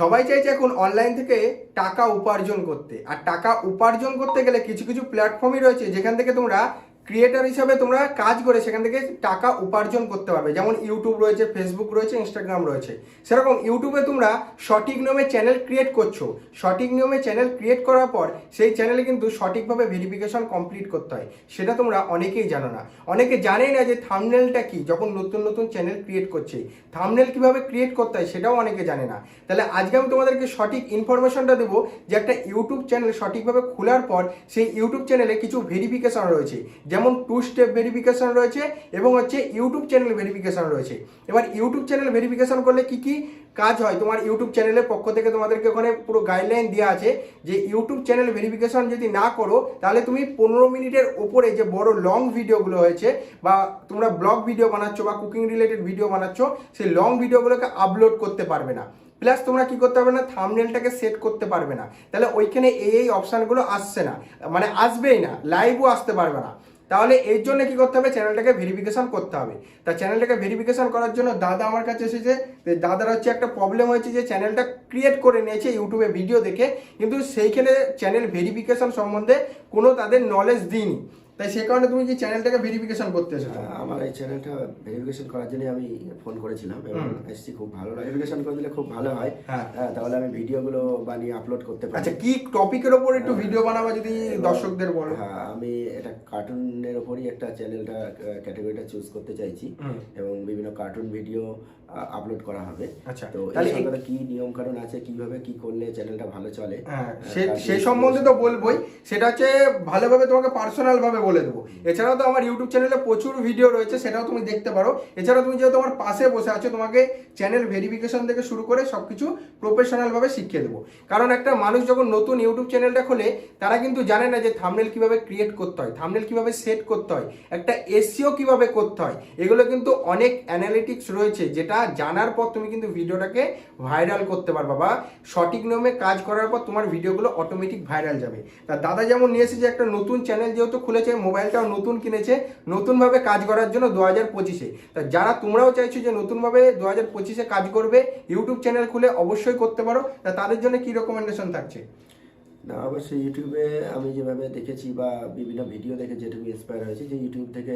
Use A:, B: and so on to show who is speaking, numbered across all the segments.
A: সবাই চাইছে এখন অনলাইন থেকে টাকা উপার্জন করতে। আর টাকা উপার্জন করতে গেলে কিছু কিছু প্ল্যাটফর্মই রয়েছে, যেখান থেকে তোমরা ক্রিয়েটার হিসাবে তোমরা কাজ করে সেখান থেকে টাকা উপার্জন করতে পারবে। যেমন ইউটিউব রয়েছে ফেসবুক রয়েছে ইনস্টাগ্রাম রয়েছে। সেরকম ইউটিউবে তোমরা সঠিক নিয়মে চ্যানেল ক্রিয়েট করছ। সঠিক নিয়মে চ্যানেল ক্রিয়েট করার পর সেই চ্যানেলে কিন্তু সঠিকভাবে ভেরিফিকেশন কমপ্লিট করতে হয়। সেটা তোমরা অনেকেই জানো না। অনেকে জানেই না যে থামনেলটা কি, যখন নতুন নতুন চ্যানেল ক্রিয়েট করছে। থামনেল কীভাবে ক্রিয়েট করতে হয় সেটাও অনেকে জানে না। তাহলে আজকে আমি তোমাদেরকে সঠিক ইনফরমেশনটা দেবো যে একটা ইউটিউব চ্যানেল সঠিকভাবে খোলার পর সেই ইউটিউব চ্যানেলে কিছু ভেরিফিকেশন রয়েছে। যেমন টু স্টেপ ভেরিফিকেশন রয়েছে এবং হচ্ছে ইউটিউব চ্যানেল ভেরিফিকেশন রয়েছে। এবার ইউটিউব চ্যানেল ভেরিফিকেশন করলে কি কি কাজ হয়? তোমার ইউটিউব চ্যানেলের পক্ষ থেকে তোমাদেরকে ওখানে পুরো গাইডলাইন দেওয়া আছে যে ইউটিউব চ্যানেল ভেরিফিকেশন যদি না করো, তাহলে তুমি পনেরো মিনিটের ওপরে যে বড় লং ভিডিওগুলো হয়েছে বা তোমরা ব্লগ ভিডিও বানাচ্ছ বা কুকিং রিলেটেড ভিডিও বানাচ্ছ, সেই লং ভিডিওগুলোকে আপলোড করতে পারবে না। প্লাস তোমরা কি করতে পারবে না? থামনেলটাকে সেট করতে পারবে না। তাহলে ওইখানে এই এই অপশানগুলো আসছে না। মানে আসবেই না। লাইভও আসতে পারবে না। তাহলে এর জন্য কি করতে হবে? চ্যানেলটাকে ভেরিফিকেশন করতে হবে। তা চ্যানেলটাকে ভেরিফিকেশন করার জন্য দাদা আমার কাছে এসেছে দাদার হচ্ছে একটা প্রবলেম হয়েছে যে চ্যানেলটা ক্রিয়েট করে নিয়েছে ইউটিউবে ভিডিও দেখে, কিন্তু সেইখানে চ্যানেল ভেরিফিকেশন সম্বন্ধে কোনো তাদের নলেজ দিইনি। তাই সে কারণে তুমি কি চ্যানেলটাকে ভেরিফিকেশন করতে এসেছ?
B: আমার এই চ্যানেলটা ভেরিফিকেশন করার জন্য আমি ফোন করেছিলাম এবং এসছি খুব ভালো ভেরিফিকেশন করে দিলে খুব ভালো হয়।
A: হ্যাঁ।
B: হ্যাঁ, তাহলে আমি ভিডিওগুলো বানিয়ে আপলোড করতে পারি।
A: আচ্ছা কি টপিকের ওপর একটু ভিডিও বানাবা যদি দর্শকদের বলো?
B: হ্যাঁ আমি এটা কার্টুনের ওপরই একটা চ্যানেলটা ক্যাটাগরিটা চুজ করতে চাইছি। এবং বিভিন্ন কার্টুন ভিডিও আপলোড করা হবে।
A: আচ্ছা,
B: তো
A: তাহলে
B: এই কি নিয়ম কানুন আছে কীভাবে কি করলে চ্যানেলটা ভালো চলে?
A: হ্যাঁ
B: আহ,
A: সে সে সম্বন্ধে তো বলবোই। সেটা হচ্ছে ভালোভাবে তোমাকে পার্সোনাল ভাবে বলে দেবো। এছাড়াও তো আমার ইউটিউব চ্যানেলে প্রচুর ভিডিও রয়েছে সেটাও তুমি দেখতে পারো। এছাড়াও তুমি যেহেতু আমার পাশে বসে আছো তোমাকে চ্যানেল ভেরিফিকেশন থেকে শুরু করে সবকিছু প্রফেশনাল ভাবে শিখিয়ে দেবো। কারণ একটা মানুষ যখন নতুন ইউটিউব চ্যানেলটা খোলে তারা কিন্তু জানে না যে থামনেল কীভাবে ক্রিয়েট করতে হয় থামনেল কীভাবে সেট করতে হয় একটা এসিও কীভাবে করতে হয় এগুলো কিন্তু অনেক অ্যানালিটিক্স রয়েছে যেটা জানার পর তুমি কিন্তু ভিডিওটাকে ভাইরাল করতে পারবা বা সঠিক নিয়মে কাজ করার পর তোমার ভিডিওগুলো অটোমেটিক ভাইরাল যাবে। তা দাদা যেমন নিয়ে এসেছে একটা নতুন চ্যানেল যেহেতু খুলেছে মোবাইলটাও নতুন কিনেছে, নতুনভাবে কাজ করার জন্য দু হাজার পঁচিশে। তা যারা তোমরাও চাইছো যে নতুনভাবে দু হাজার পঁচিশে কাজ করবে, ইউটিউব চ্যানেল খুলে অবশ্যই করতে পারো। তা তাদের জন্য কী রেকমেন্ডেশন থাকছে?
B: না অবশ্যই ইউটিউবে আমি যেভাবে দেখেছি বা বিভিন্ন ভিডিও দেখে যেটুকু ইন্সপায়ার হয়েছে যে ইউটিউব থেকে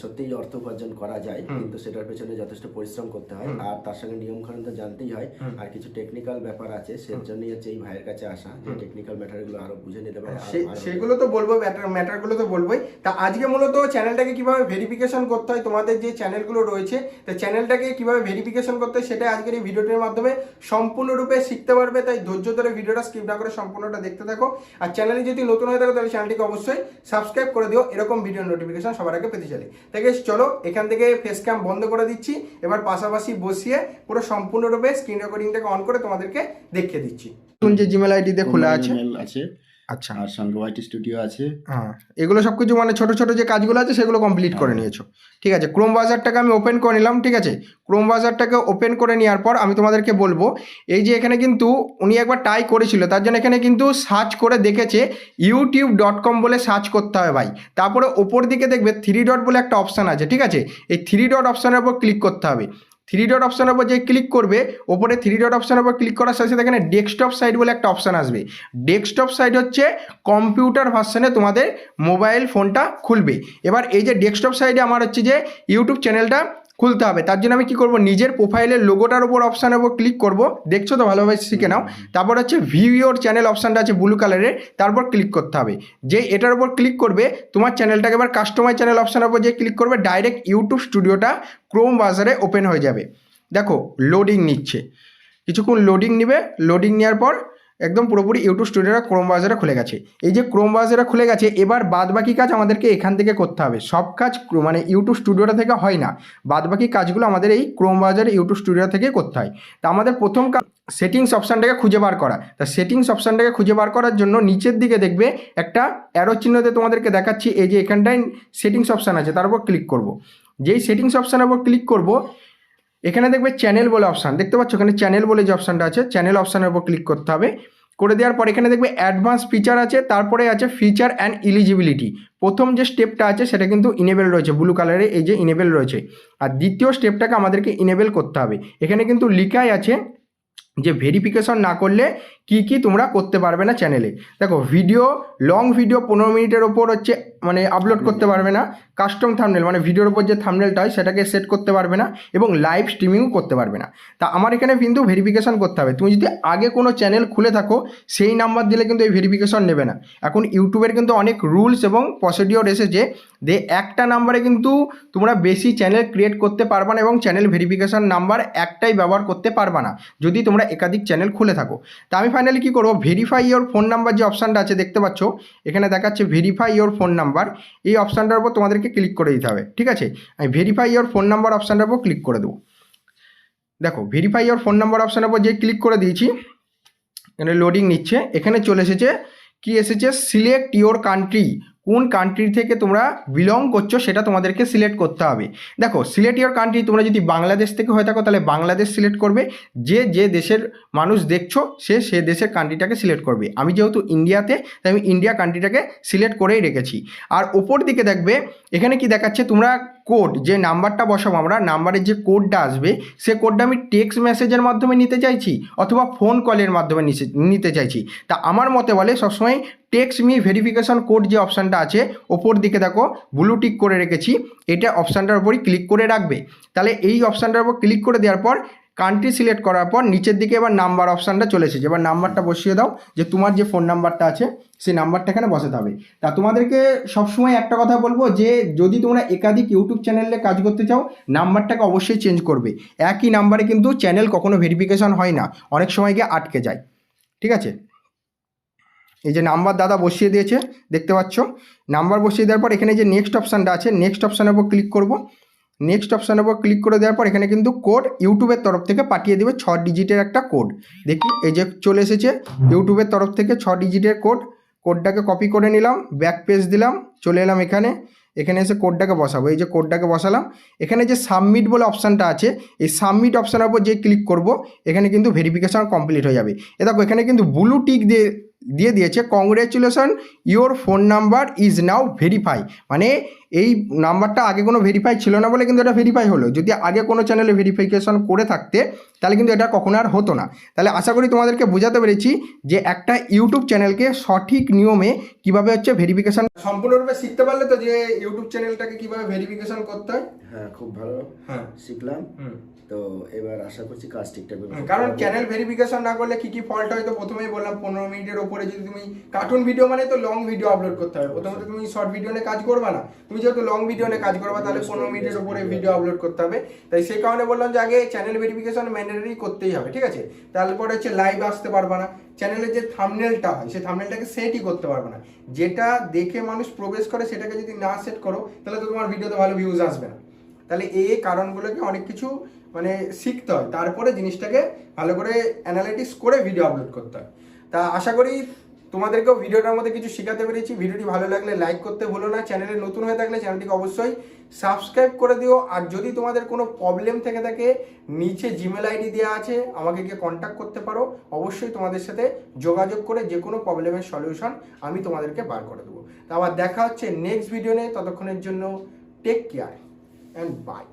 B: সত্যিই অর্থ উপার্জন করা যায় কিন্তু সেটার পেছনে যথেষ্ট পরিশ্রম করতে হয়। আর তার সঙ্গে নিয়ম কানুন তো জানতেই হয়। আর কিছু টেকনিক্যাল ব্যাপার আছে সেজন্যই হচ্ছে এই ভাইয়ের কাছে আসা যে টেকনিক্যাল ম্যাটারগুলো আরও বুঝে নিতে পারে ভালো
A: সেগুলো তো বলব ম্যাটার ম্যাটারগুলো তো বলবোই। তা আজকে মূলত চ্যানেলটাকে কীভাবে ভেরিফিকেশন করতে হয় তোমাদের যে চ্যানেলগুলো রয়েছে তা চ্যানেলটাকে কীভাবে ভেরিফিকেশন করতে হয় সেটা আজকের এই ভিডিওটির মাধ্যমে সম্পূর্ণরূপে শিখতে পারবে তাই ধৈর্য ধরে ভিডিওটা স্কিপ না করে সম্পূর্ণটা দেখতে থাকো। আর চ্যানেলে যদি নতুন হয়ে থাকো তাহলে চ্যানেলটিকে অবশ্যই সাবস্ক্রাইব করে দিও। এরকম ভিডিও নোটিফিকেশন সবার আগে পেতে চলে তাই চলো এখান থেকে ফেস ক্যাম বন্ধ করে দিচ্ছি। এবার পাশাপাশি বসিয়ে পুরো সম্পূর্ণরূপে স্ক্রিন রেকর্ডিংটাকে অন করে তোমাদেরকে দেখিয়ে দিচ্ছি। নতুন যে জিমেল আইডিতে খোলা আছে।
C: আছে।
A: আচ্ছা।
C: আর সঙ্গে হোয়াইট স্টুডিও আছে।
A: হ্যাঁ এগুলো সব কিছু মানে ছোট ছোট যে কাজগুলো আছে সেগুলো কমপ্লিট করে নিয়েছো। ঠিক আছে ক্রোম বাজারটাকে আমি ওপেন করে নিলাম ঠিক আছে? ক্রোম বাজারটাকে ওপেন করে নেওয়ার পর আমি তোমাদেরকে বলব এই যে এখানে কিন্তু উনি একবার টাই করেছিল তার জন্য এখানে কিন্তু সার্চ করে দেখেছে ইউটিউব ডট কম বলে সার্চ করতে হবে ভাই। তারপরে ওপর দিকে দেখবে থ্রি ডট বলে একটা অপশান আছে ঠিক আছে? এই থ্রি ডট অপশানের উপর ক্লিক করতে হবে। থ্রি ডট অপশানের উপর যে ক্লিক করবে, ওপরে থ্রি ডট অপশানের উপর ক্লিক করার সাথে সাথে ডেস্কটপ সাইট বলে একটা অপশান আসবে। ডেস্কটপ সাইট হচ্ছে কম্পিউটার ভার্সনে তোমাদের মোবাইল ফোনটা খুলবে। এবার এই যে ডেস্কটপ সাইডে আমার হচ্ছে যে ইউটিউব চ্যানেলটা খুলতে হবে। তার জন্য আমি কি করব? নিজের প্রোফাইলের লোগোটার উপর অপশানের উপর ক্লিক করব। দেখছ তো ভালোভাবে শিখে নাও। তারপর হচ্ছে ভিউ চ্যানেল অপশানটা আছে ব্লু কালারের তারপর ক্লিক করতে হবে। যে এটার উপর ক্লিক করবে, তোমার চ্যানেলটাকে এবার কাস্টমাইজ চ্যানেল অপশানের উপর যে ক্লিক করবে ডাইরেক্ট ইউটিউব স্টুডিওটা ক্রোম বাজারে ওপেন হয়ে যাবে। দেখো লোডিং নিচ্ছে। কিছুক্ষণ লোডিং নিবে। লোডিং নেওয়ার পর একদম পুরোপুরি ইউটিউব স্টুডিওটা ক্রোম ব্রাউজারে খুলে গেছে। এই যে ক্রোম ব্রাউজারে খুলে গেছে, এবার বাদ বাকি কাজ আমাদেরকে এখান থেকে করতে হবে। সব কাজ মানে ইউটিউব স্টুডিওটা থেকে হয় না। বাদ বাকি কাজগুলো আমাদের এই ক্রোম ব্রাউজারে ইউটিউব স্টুডিও থেকে করতে হয়। তা আমাদের প্রথম কাজ সেটিংস অপশানটাকে খুঁজে বার করা। তা সেটিংস অপশানটাকে খুঁজে বার করার জন্য নিচের দিকে দেখবে একটা অ্যারো চিহ্নতে তোমাদেরকে দেখাচ্ছি। এই যে এখানটায় সেটিংস অপশান আছে, তার উপর ক্লিক করব। যেই সেটিংস অপশানের উপর ক্লিক করব এখানে দেখবে চ্যানেল বলে অপশান দেখতে পাচ্ছ এখানে চ্যানেল বলে যে অপশানটা আছে চ্যানেল অপশানের উপর ক্লিক করতে হবে। করে দেওয়ার পর এখানে দেখবে অ্যাডভান্স ফিচার আছে, তারপরে আছে ফিচার অ্যান্ড ইলিজিবিলিটি প্রথম যে স্টেপটা আছে, সেটা কিন্তু ইনেবেল রয়েছে ব্লু কালারে এই যে ইনেবেল রয়েছে। আর দ্বিতীয় স্টেপটাকে আমাদেরকে ইনেবেল করতে হবে। এখানে কিন্তু লিখাই আছে যে ভেরিফিকেশন না করলে কি কি তোমরা করতে পারবে না চ্যানেলে দেখো ভিডিও লং ভিডিও পনেরো মিনিটের ওপর হচ্ছে মানে আপলোড করতে পারবে না। কাস্টম থামনেল মানে ভিডিওর ওপর যে থামনেলটা হয় সেটাকে সেট করতে পারবে না এবং লাইভ স্ট্রিমিংও করতে পারবে না। তা আমার এখানে কিন্তু ভেরিফিকেশন করতে হবে। তুমি যদি আগে কোনো চ্যানেল খুলে থাকো সেই নাম্বার দিলে কিন্তু এই ভেরিফিকেশন নেবে না। এখন ইউটিউবের কিন্তু অনেক রুলস এবং প্রসিডিওর এসেছে যে একটা নাম্বারে কিন্তু তোমরা বেশি চ্যানেল ক্রিয়েট করতে পারবা না এবং চ্যানেল ভেরিফিকেশন নাম্বার একটাই ব্যবহার করতে পারবা না। যদি তোমরা একাধিক চ্যানেল খুলে থাকো। তা আমি ফাইনালি কী করব? ভেরিফাই ইওর ফোন নাম্বার যে অপশানটা আছে, দেখতে পাচ্ছ? এখানে দেখাচ্ছে ভেরিফাই ইওর ফোন নাম্বার এই অপশানটার উপর তোমাদেরকে ক্লিক করে দিতে হবে, ঠিক আছে? আমি ভেরিফাই ইওর ফোন নাম্বার অপশানটার উপর ক্লিক করে দেবো। দেখো ভেরিফাই ইওর ফোন নাম্বার অপশানের উপর যে ক্লিক করে দিয়েছি, এখানে লোডিং নিচ্ছে। এখানে চলে এসেছে, কি এসেছে? সিলেক্ট ইওর কান্ট্রি কোন কান্ট্রি থেকে তোমরা বিলং করছ সেটা তোমাদেরকে সিলেক্ট করতে হবে। দেখো সিলেক্ট ইয়ার কান্ট্রি তোমরা যদি বাংলাদেশ থেকে হয়ে থাকো, তাহলে বাংলাদেশ সিলেক্ট করবে। যে যে দেশের মানুষ দেখছ, সে সে দেশের কান্ট্রিটাকে সিলেক্ট করবে। আমি যেহেতু ইন্ডিয়াতে, তাই আমি ইন্ডিয়া কান্ট্রিটাকে সিলেক্ট করেই রেখেছি। আর ওপর দিকে দেখবে, এখানে কি দেখাচ্ছে, তোমরা কোড যে নাম্বারটা বসাবো আমরা, নাম্বারের যে কোডটা আসবে, সে কোডটা আমি টেক্সট মেসেজের মাধ্যমে নিতে চাইছি, অথবা ফোন কলের মাধ্যমে নিতে চাইছি। তা আমার মতে বলে সবসময় টেক্সট মি ভেরিফিকেশন কোড যে অপশানটা আছে, ওপর দিকে দেখো ব্লু টিক করে রেখেছি, এটা অপশানটার উপরই ক্লিক করে রাখবে। তাহলে এই অপশানটার উপর ক্লিক করে দেওয়ার পর কান্ট্রি সিলেক্ট করার পর নিচের দিকে এবার নাম্বার অপশানটা চলে এসেছে। এবার নাম্বারটা বসিয়ে দাও যে তোমার যে ফোন নাম্বারটা আছে, সেই নাম্বারটা এখানে বসাতে হবে। তা তোমাদেরকে সবসময় একটা কথা বলব যে যদি তোমরা একাধিক ইউটিউব চ্যানেলে কাজ করতে চাও নাম্বারটাকে অবশ্যই চেঞ্জ করবে। একই নাম্বারে কিন্তু চ্যানেল কখনো ভেরিফিকেশন হয় না। অনেক সময় গিয়ে আটকে যায়। ঠিক আছে? এই যে নাম্বার দাদা বসিয়ে দিয়েছে, দেখতে পাচ্ছ? নাম্বার বসিয়ে দেওয়ার পর এখানে যে নেক্সট অপশানটা আছে নেক্সট অপশানের উপর ক্লিক করব। নেক্সট অপশানের উপর ক্লিক করে দেওয়ার পর এখানে কিন্তু কোড ইউটিউবের তরফ থেকে পাঠিয়ে দেবে ছ ডিজিটের একটা কোড দেখি, এই যে চলে এসেছে। ইউটিউবের তরফ থেকে ছ ডিজিটের কোড কোডটাকে কপি করে নিলাম ব্যাক পেজ দিলাম, চলে এলাম এখানে। এখানে এসে কোডটাকে বসাবো। এই যে কোডটাকে বসালাম। এখানে যে সাবমিট বলে অপশানটা আছে, এই সাবমিট অপশানের উপর যে ক্লিক করব, এখানে কিন্তু ভেরিফিকেশন কমপ্লিট হয়ে যাবে। এ দেখো, এখানে কিন্তু ব্লু টিক দিয়ে দিয়ে দিয়েছে। Congratulation your phone number is now verify মানে এই নাম্বারটা আগে কোনো ভেরিফাই ছিল না বলে কিন্তু এটা ভেরিফাই হলো। যদি আগে কোনো চ্যানেলে ভেরিফিকেশন করে থাকতে তাহলে কিন্তু এটা কখনো আর হতো না। তাহলে আশা করি তোমাদেরকে বোঝাতে পেরেছি যে একটা ইউটিউব চ্যানেলকে সঠিক নিয়মে কীভাবে হচ্ছে ভেরিফিকেশন সম্পূর্ণরূপে শিখতে পারলে তো যে ইউটিউব চ্যানেলটাকে কীভাবে ভেরিফিকেশন করতে হয়?
B: হ্যাঁ খুব ভালো
A: হ্যাঁ।
B: শিখলাম। তো এবার আশা করছি কাজ ঠিকঠাক করতে
A: কারণ চ্যানেল ভেরিফিকেশন না করলে কি কি ফল্ট হয়? তো প্রথমেই বললাম পনেরো মিনিটের ওপরে যদি তুমি কার্টুন ভিডিও মানে তো লং ভিডিও আপলোড করতে হবে। প্রথমত তুমি শর্ট ভিডিও নিয়ে কাজ করবে না। তুমি যেহেতু লং ভিডিও নিয়ে কাজ করবে তাহলে পনেরো মিনিটের ওপরে ভিডিও আপলোড করতে হবে। তাই সেই কারণে বললাম যে আগে চ্যানেল ভেরিফিকেশন ম্যান্ডেটরি করতেই হবে ঠিক আছে? তারপরে হচ্ছে লাইভ আসতে পারবে না। চ্যানেলের যে থামনেলটা হয় সেই থামনেলটাকে সেটই করতে পারবে না। যেটা দেখে মানুষ প্রবেশ করে সেটাকে যদি না সেট করো তাহলে তো তোমার ভিডিওতে ভালো ভিউজ আসবে না। তাহলে এই কারণগুলোকে অনেক কিছু মানে শিখতে হয়। তারপরে জিনিসটাকে ভালো করে অ্যানালাইটিক্স করে ভিডিও আপলোড করতে হয়। তা আশা করি তোমাদেরকেও ভিডিওটার মধ্যে কিছু শেখাতে পেরেছি। ভিডিওটি ভালো লাগলে লাইক করতে ভুলো না। চ্যানেলে নতুন হয়ে থাকলে চ্যানেলটিকে অবশ্যই সাবস্ক্রাইব করে দিও। আর যদি তোমাদের কোনো প্রবলেম থেকে থাকে, নিচে জিমেল আইডি দেওয়া আছে, আমাকে গিয়ে কন্ট্যাক্ট করতে পারো। অবশ্যই তোমাদের সাথে যোগাযোগ করে যে কোনো প্রবলেমের সলিউশন আমি তোমাদেরকে বার করে দেবো। তা আবার দেখা হচ্ছে নেক্সট ভিডিও নিয়ে। ততক্ষণের জন্য টেক কেয়ার অ্যান্ড বাই